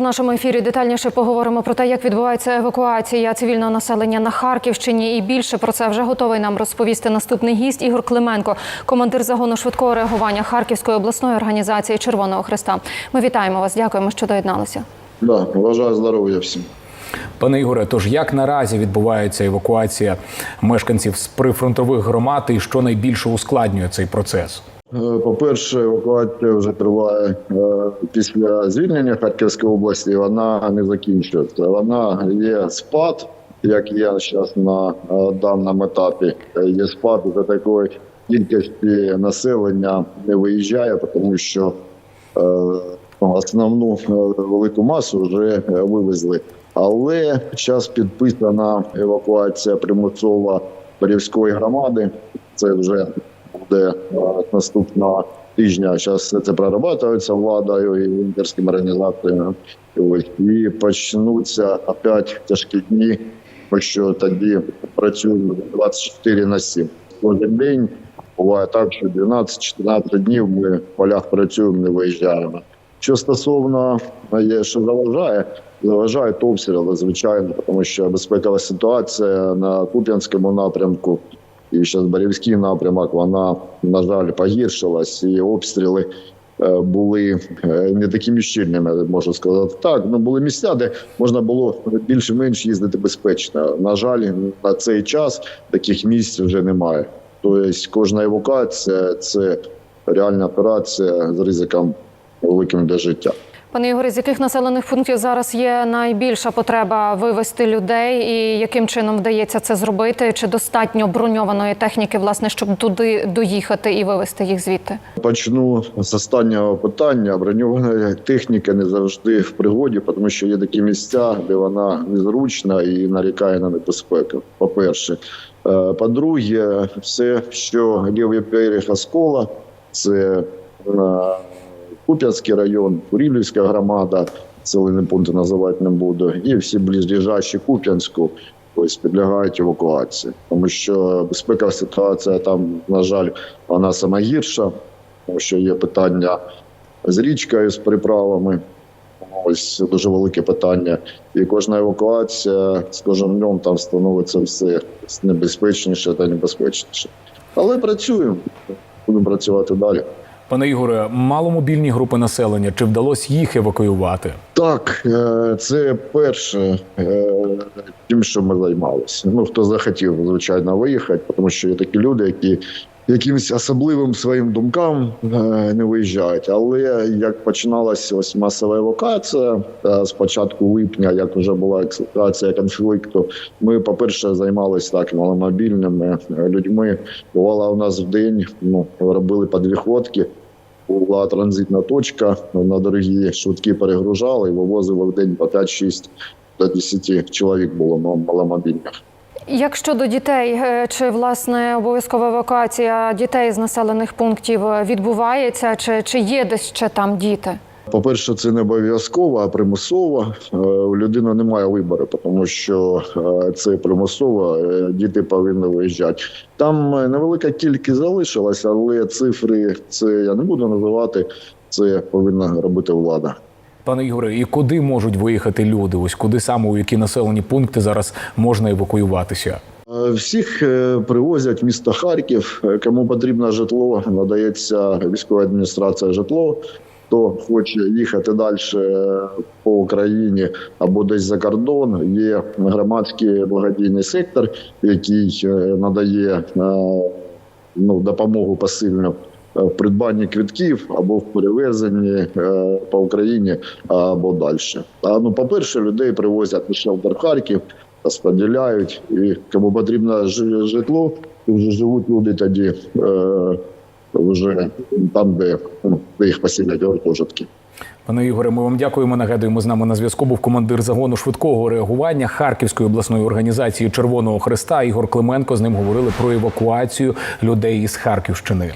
В нашому ефірі детальніше поговоримо про те, як відбувається евакуація цивільного населення на Харківщині. І більше про це вже готовий нам розповісти наступний гість Ігор Клименко, командир загону швидкого реагування Харківської обласної організації Червоного Христа. Ми вітаємо вас. Дякуємо, що доєдналися. Да, бажаю здоров'я всім. Пане Ігоре, тож як наразі відбувається евакуація мешканців з прифронтових громад і що найбільше ускладнює цей процес? Е, По-перше, евакуація вже триває е, після звільнення Харківської області. Вона не закінчується. Вона є спад, як є зараз на е, даному етапі. Є спад за такої кількості населення не виїжджає, тому що основну велику масу вже вивезли. Але зараз підписана евакуація примусова Борівської громади. Це вже буде е, наступного тижня. Зараз це прорабатується владою і волонтерськими організаціями. І почнуться опять тяжкі дні, що тоді працюємо 24 на 7. Кожен день буває так, що 12-14 днів ми в полях працюємо, не виїжджаємо. Що стосовно е, є, що заважає, заважають обстріли, звичайно, тому що безпекова ситуація на Куп'янському напрямку і зараз Барівський напрямок, вона, на жаль, погіршилась, і обстріли е, були е, не такими щільними, можу сказати. Так, ну були місця, де можна було більш-менш їздити безпечно. На жаль, на цей час таких місць вже немає. Тобто кожна евакуація це реальна операція з ризиком великим для життя. Пане Ігорі, з яких населених пунктів зараз є найбільша потреба вивезти людей, і яким чином вдається це зробити? Чи достатньо броньованої техніки, власне, щоб туди доїхати і вивезти їх звідти? Почну з останнього питання. Броньована техніка не завжди в пригоді, тому що є такі місця, де вона незручна і нарікає на небезпеку. По-перше, Е, по-друге, все, що лівий берег Оскола, це е, Куп'янський район, Курілівська громада, населений пункт називати не буду, і всі ближайші Куп'янську. Ось підлягають евакуації, тому що безпекова ситуація там, на жаль, вона сама гірша, тому що є питання з річкою, з приправами. Ось дуже велике питання. І кожна евакуація з кожним днем там становиться все небезпечніше та небезпечніше. Але працюємо, будемо працювати далі. Пане Ігоре, маломобільні групи населення чи вдалося їх евакуювати? Так, е, це перше, е, тим, що ми займалися. Ну хто захотів, звичайно, виїхати, тому що є такі люди, які якимось особливим своїм думкам е, не виїжджають. Але як починалася ось масова евакуація е, з початку липня, як вже була експлуатація конфлікту, ми, по-перше, займалися так маломобільними е, людьми. Бувало у нас в день, ну робили по. Була транзитна точка на дорогі швидкі перегружали вивозили в день по 5-6 до 10 чоловік було маломобільних. Як щодо дітей, е, чи власне обов'язкова евакуація дітей з населених пунктів е, відбувається, чи, чи є десь ще там діти? По-перше, це не обов'язково, а примусово. Е, У людини немає вибору, тому що це примусово. Діти повинні виїжджати. Там невелика кількість залишилася, але цифри це я не буду називати. Це повинна робити влада. Пане Ігоре, і куди можуть виїхати люди? Ось куди саме у які населені пункти зараз можна евакуюватися? Е, Всіх е, привозять в місто Харків. Е, Кому потрібно житло, надається військова адміністрація житло. Хто хоче їхати далі по Україні або десь за кордон, є громадський благодійний сектор, який надає ну, допомогу посильну е, в придбанні квитків або в перевезенні е, по Україні або далі. А ну, по-перше, людей привозять на шелтер Харків розподіляють, і кому потрібно жи- житло, і вже живуть люди тоді е, вже там, де, ну, їх поселять гуртожитки. Пане Ігоре, ми вам дякуємо. Нагадуємо, з нами на зв'язку був командир загону швидкого реагування Харківської обласної організації Червоного Христа Ігор Клименко. З ним говорили про евакуацію людей із Харківщини.